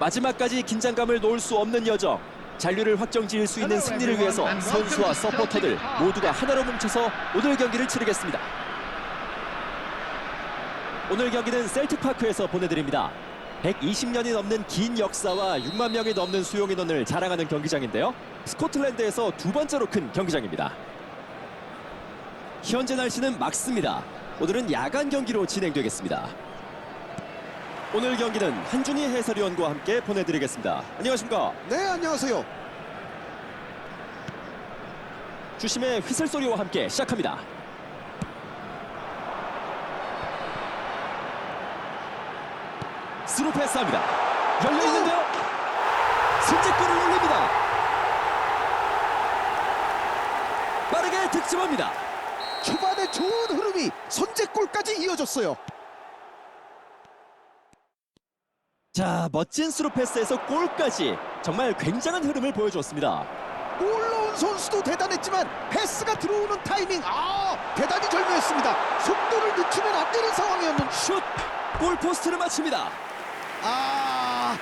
마지막까지 긴장감을 놓을 수 없는 여정. 잔류를 확정 지을 수 있는 승리를 위해서 선수와 서포터들 모두가 하나로 뭉쳐서 오늘 경기를 치르겠습니다. 오늘 경기는 셀틱파크에서 보내드립니다. 120년이 넘는 긴 역사와 6만 명이 넘는 수용 인원을 자랑하는 경기장인데요. 스코틀랜드에서 두 번째로 큰 경기장입니다. 현재 날씨는 맑습니다. 오늘은 야간 경기로 진행되겠습니다. 오늘 경기는 한준희 해설위원과 함께 보내드리겠습니다. 안녕하십니까? 네, 안녕하세요. 주심의 휘슬 소리와 함께 시작합니다. 스루 패스합니다. 열려 있는데요. 선제골을 올립니다. 빠르게 득점합니다. 초반에 좋은 흐름이 선제골까지 이어졌어요. 자, 멋진 스루 패스에서 골까지 정말 굉장한 흐름을 보여줬습니다. 올라온 선수도 대단했지만 패스가 들어오는 타이밍 아 대단히 절묘했습니다. 속도를 늦추면 안 되는 상황이었는 슛! 골 포스트를 맞춥니다. 아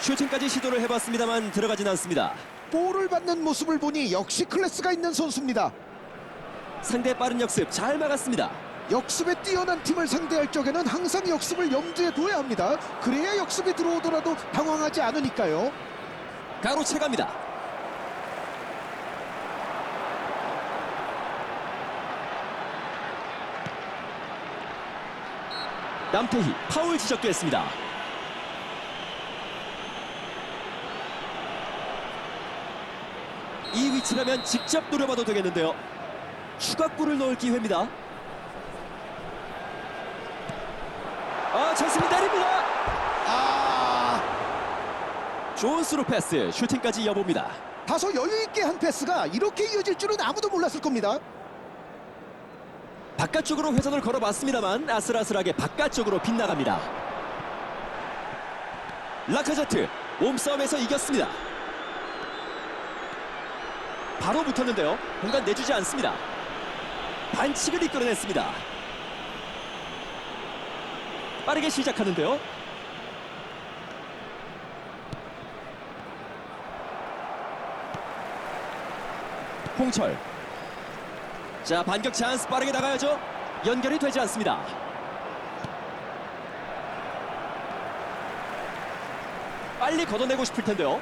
슈팅까지 시도를 해봤습니다만 들어가진 않습니다. 볼을 받는 모습을 보니 역시 클래스가 있는 선수입니다. 상대 빠른 역습 잘 막았습니다. 역습에 뛰어난 팀을 상대할 적에는 항상 역습을 염두에 둬야 합니다. 그래야 역습이 들어오더라도 당황하지 않으니까요. 가로채 갑니다. 남태희 파울 지적됐습니다. 이 위치라면 직접 노려봐도 되겠는데요. 추가골을 넣을 기회입니다. 아, 찬스를 내립니다. 아 좋은 스루 패스, 슈팅까지 여봅니다. 다소 여유 있게 한 패스가 이렇게 이어질 줄은 아무도 몰랐을 겁니다. 바깥쪽으로 회전을 걸어봤습니다만 아슬아슬하게 바깥쪽으로 빗나갑니다. 라카제트 몸싸움에서 이겼습니다. 바로 붙었는데요. 공간 내주지 않습니다. 반칙을 이끌어냈습니다. 빠르게 시작하는데요. 홍철. 자 반격 찬스 빠르게 나가야죠. 연결이 되지 않습니다. 빨리 걷어내고 싶을 텐데요.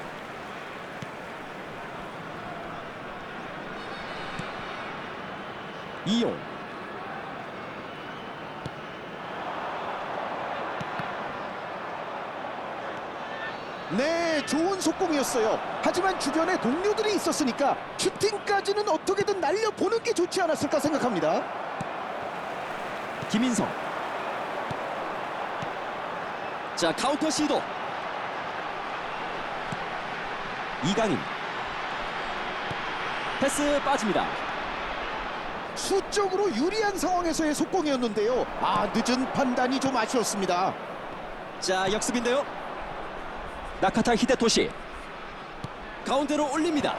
이용 네, 좋은 속공이었어요. 하지만 주변에 동료들이 있었으니까 슈팅까지는 어떻게든 날려보는 게 좋지 않았을까 생각합니다. 김인성 자 카운터 시도 이강인 패스 빠집니다 수적으로 유리한 상황에서의 속공이었는데요. 아, 늦은 판단이 좀 아쉬웠습니다. 자 역습인데요 나카타 히데토시 가운데로 올립니다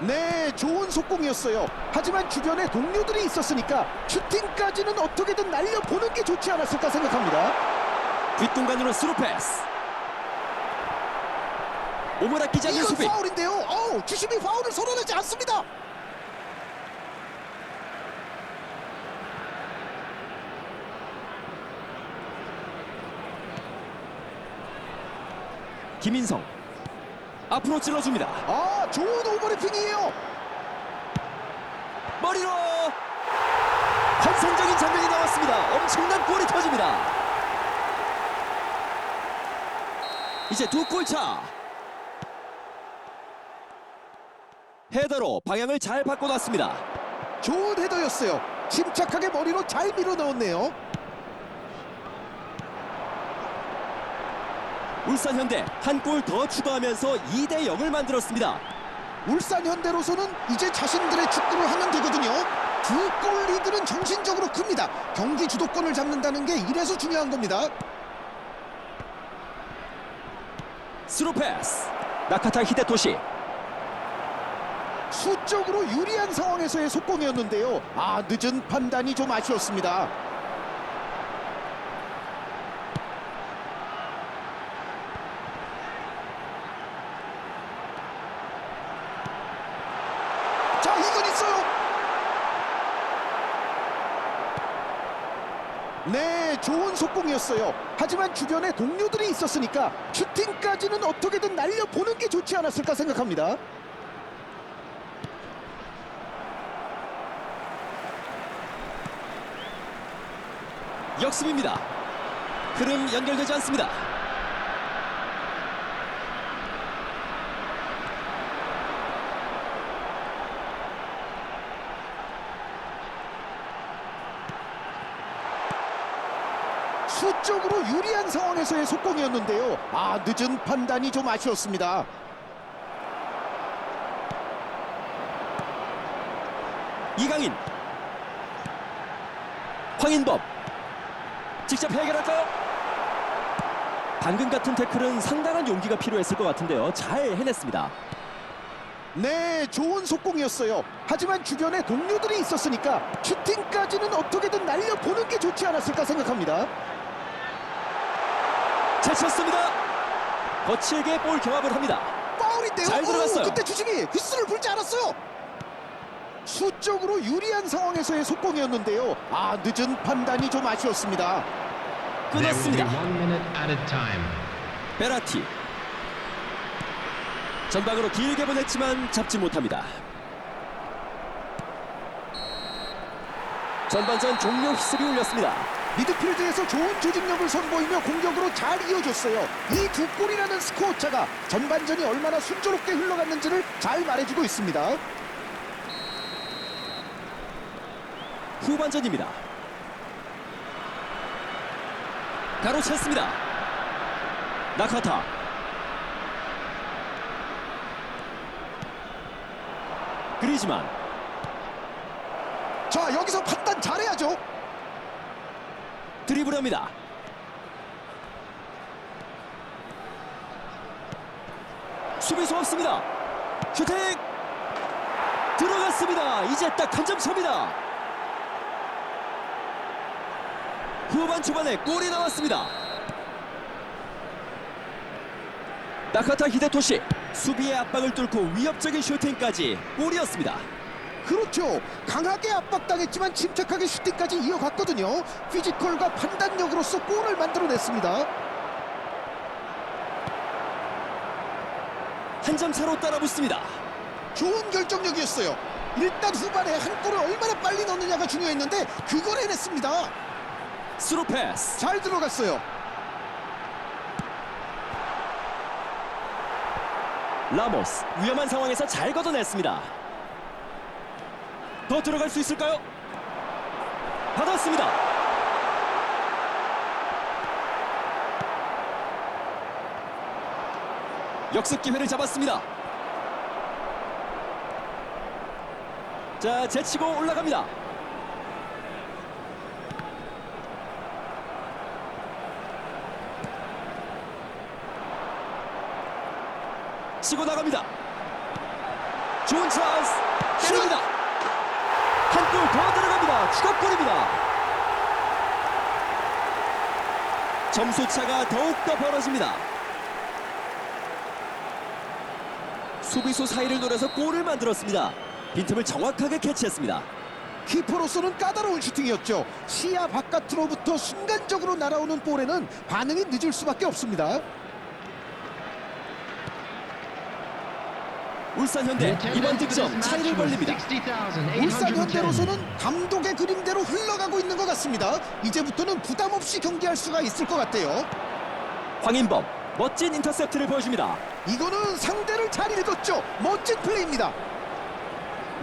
네, 좋은 속공이었어요. 하지만 주변에 동료들이 있었으니까 슈팅까지는 어떻게든 날려보는 게 좋지 않았을까 생각합니다. 뒷공간으로 스루 패스 몸을 아끼지 않는 이건 수비 파울인데요. 어우, 주심이 파울을 선언하지 않습니다. 김인성. 앞으로 찔러줍니다. 아, 좋은 오버래핑이에요. 머리로! 환상적인 장면이 나왔습니다. 엄청난 골이 터집니다. 이제 두 골차. 헤더로 방향을 잘 바꿔놨습니다. 좋은 헤더였어요. 침착하게 머리로 잘 밀어 넣었네요. 울산 현대 한 골 더 추가하면서 2대 0을 만들었습니다 울산 현대로서는 이제 자신들의 축구를 하면 되거든요. 두 골 리드는 정신적으로 큽니다. 경기 주도권을 잡는다는 게 이래서 중요한 겁니다. 스루 패스 나카타 히데토시 수적으로 유리한 상황에서의 속공이었는데요. 아, 늦은 판단이 좀 아쉬웠습니다. 자 이건 있어요. 네, 좋은 속공이었어요. 하지만 주변에 동료들이 있었으니까 슈팅까지는 어떻게든 날려보는 게 좋지 않았을까 생각합니다. 역습입니다. 흐름 연결되지 않습니다. 유리한 상황에서의 속공이었는데요. 아, 늦은 판단이 좀 아쉬웠습니다. 이강인 황인범 직접 해결할까요? 방금 같은 태클은 상당한 용기가 필요했을 것 같은데요. 잘 해냈습니다. 네, 좋은 속공이었어요. 하지만 주변에 동료들이 있었으니까 슈팅까지는 어떻게든 날려보는 게 좋지 않았을까 생각합니다. 제쳤습니다. 거칠게 볼 경합을 합니다. 파울인데요. 잘 들어갔어요. 오, 그때 주심이 휘슬을 불지 않았어요. 수적으로 유리한 상황에서의 속공이었는데요. 아, 늦은 판단이 좀 아쉬웠습니다. 끊었습니다. 베라티 전방으로 길게 보냈지만 잡지 못합니다. 전반전 종료 휘슬이 울렸습니다. 미드필드에서 좋은 조직력을 선보이며 공격으로 잘 이어줬어요. 이 두 골이라는 스코어 차가 전반전이 얼마나 순조롭게 흘러갔는지를 잘 말해주고 있습니다. 후반전입니다. 가로챘습니다. 나카타 그리지만 자, 여기서 판단 잘해야죠. 드리블합니다. 수비수 없습니다. 슈팅 들어갔습니다. 이제 딱 한 점 차입니다. 후반 초반에 골이 나왔습니다. 나카타 히데토시 수비의 압박을 뚫고 위협적인 슈팅까지 골이었습니다. 그렇죠. 강하게 압박당했지만 침착하게 슈팅까지 이어갔거든요. 피지컬과 판단력으로서 골을 만들어냈습니다. 한 점 차로 따라붙습니다. 좋은 결정력이었어요. 일단 후반에 한 골을 얼마나 빨리 넣느냐가 중요했는데 그걸 해냈습니다. 스루 패스 잘 들어갔어요. 라모스 위험한 상황에서 잘 걷어냈습니다. 더 들어갈 수 있을까요? 받았습니다. 역습 기회를 잡았습니다. 자, 제치고 올라갑니다. 치고 나갑니다. 좋은 찬스 때립니다. 한 골 더 들어갑니다. 추가골입니다. 점수 차가 더욱더 벌어집니다. 수비수 사이를 노려서 골을 만들었습니다. 빈틈을 정확하게 캐치했습니다. 키퍼로서는 까다로운 슈팅이었죠. 시야 바깥으로부터 순간적으로 날아오는 볼에는 반응이 늦을 수밖에 없습니다. 울산 현대 네, 이번 득점 차이를 벌립니다. 60,810. 울산 현대로서는 감독의 그림대로 흘러가고 있는 것 같습니다. 이제부터는 부담 없이 경기할 수가 있을 것 같아요. 황인범 멋진 인터셉트를 보여줍니다. 이거는 상대를 잘 읽었죠. 멋진 플레이입니다.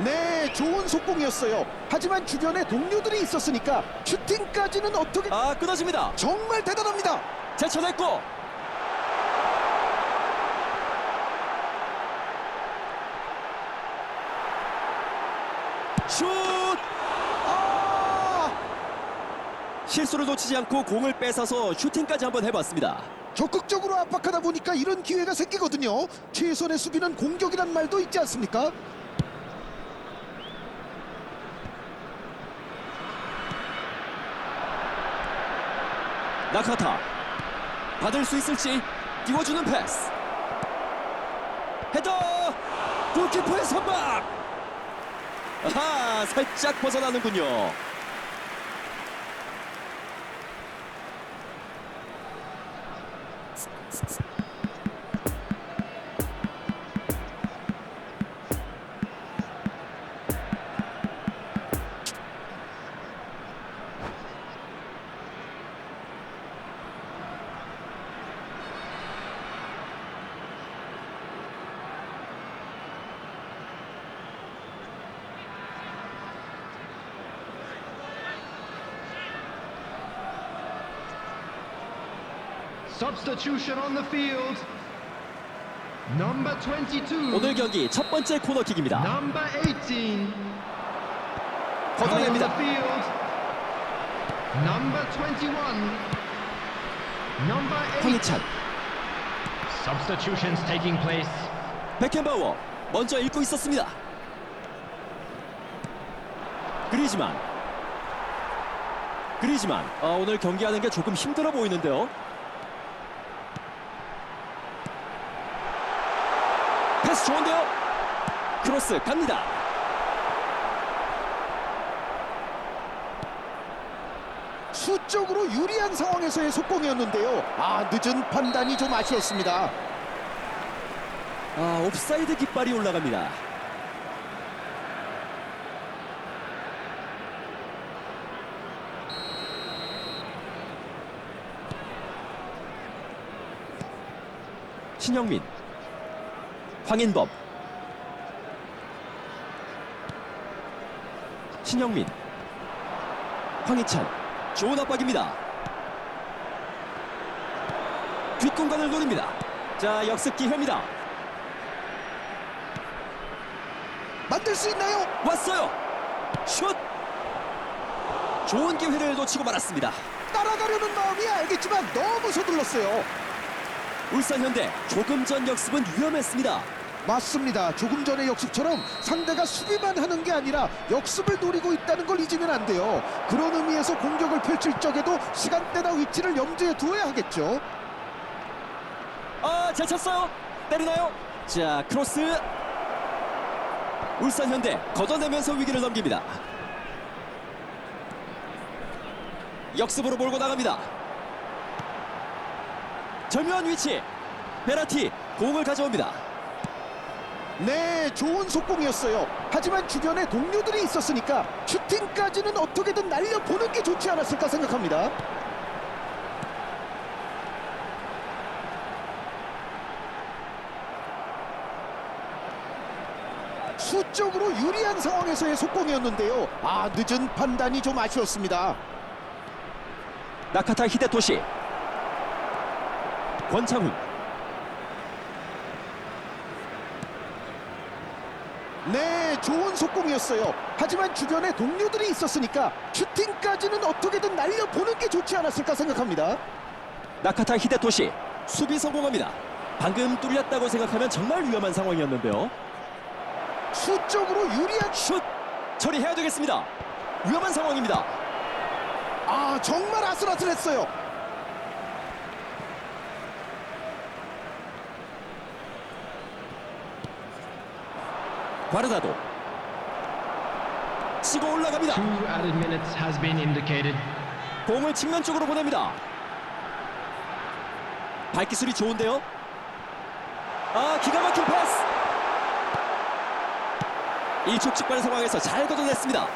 네, 좋은 속공이었어요. 하지만 주변에 동료들이 있었으니까 슈팅까지는 어떻게 아 끊어집니다. 정말 대단합니다. 제쳐냈고 슛 아, 실수를 놓치지 않고 공을 뺏어서 슈팅까지 한번 해봤습니다. 적극적으로 압박하다 보니까 이런 기회가 생기거든요. 최선의 수비는 공격이란 말도 있지 않습니까? 나카타 받을 수 있을지 띄워주는 패스 헤더 골키퍼의 선박 아하 살짝 벗어나는군요 Substitution on the field. Number 22. 오늘 경기 첫 번째 코너킥입니다. Number 18. Coming on the 걷어냅니다. field. Number 21. Number 8. 황희찬, Substitutions taking place. 베켄바우어 먼저 읽고 있었습니다. 그리즈만, 그리즈만. 아, 오늘 경기하는 게 조금 힘들어 보이는데요. 패스 좋은데요. 크로스 갑니다. 수적으로 유리한 상황에서의 속공이었는데요. 아 늦은 판단이 좀 아쉬웠습니다. 아, 옵사이드 깃발이 올라갑니다. 신영민, 황인범, 신영민, 황희찬, 좋은 압박입니다. 뒷공간을 노립니다. 자, 역습 기회입니다. 만들 수 있나요? 왔어요. 슛. 좋은 기회를 놓치고 말았습니다. 따라가려는 마음이 알겠지만 너무 서둘렀어요. 울산 현대 조금 전 역습은 위험했습니다. 맞습니다. 조금 전의 역습처럼 상대가 수비만 하는 게 아니라 역습을 노리고 있다는 걸 잊으면 안 돼요. 그런 의미에서 공격을 펼칠 적에도 시간대나 위치를 염두에 두어야 하겠죠. 아, 잘 쳤어요. 때리나요? 자, 크로스. 울산 현대 걷어내면서 위기를 넘깁니다. 역습으로 몰고 나갑니다. 절묘한 위치. 베라티 공을 가져옵니다. 네, 좋은 속공이었어요. 하지만 주변에 동료들이 있었으니까 슈팅까지는 어떻게든 날려보는 게 좋지 않았을까 생각합니다. 수적으로 유리한 상황에서의 속공이었는데요. 아, 늦은 판단이 좀 아쉬웠습니다. 나카타 히데토시. 권창훈. 네, 좋은 속공이었어요. 하지만 주변에 동료들이 있었으니까 슈팅까지는 어떻게든 날려보는 게 좋지 않았을까 생각합니다. 나카타 히데토시 수비 성공합니다. 방금 뚫렸다고 생각하면 정말 위험한 상황이었는데요. 수적으로 유리한 슛 처리해야 되겠습니다. 위험한 상황입니다. 아 정말 아슬아슬했어요. 바르다도 치고 올라갑니다. 공을 측면 쪽으로 보냅니다. 발기술이 좋은데요. 아 기가 막힌 패스. 일촉즉발 상황에서 잘 걷어냈습니다.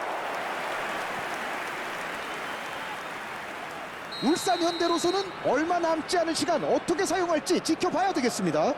울산 현대로서는 얼마 남지 않은 시간 어떻게 사용할지 지켜봐야 되겠습니다.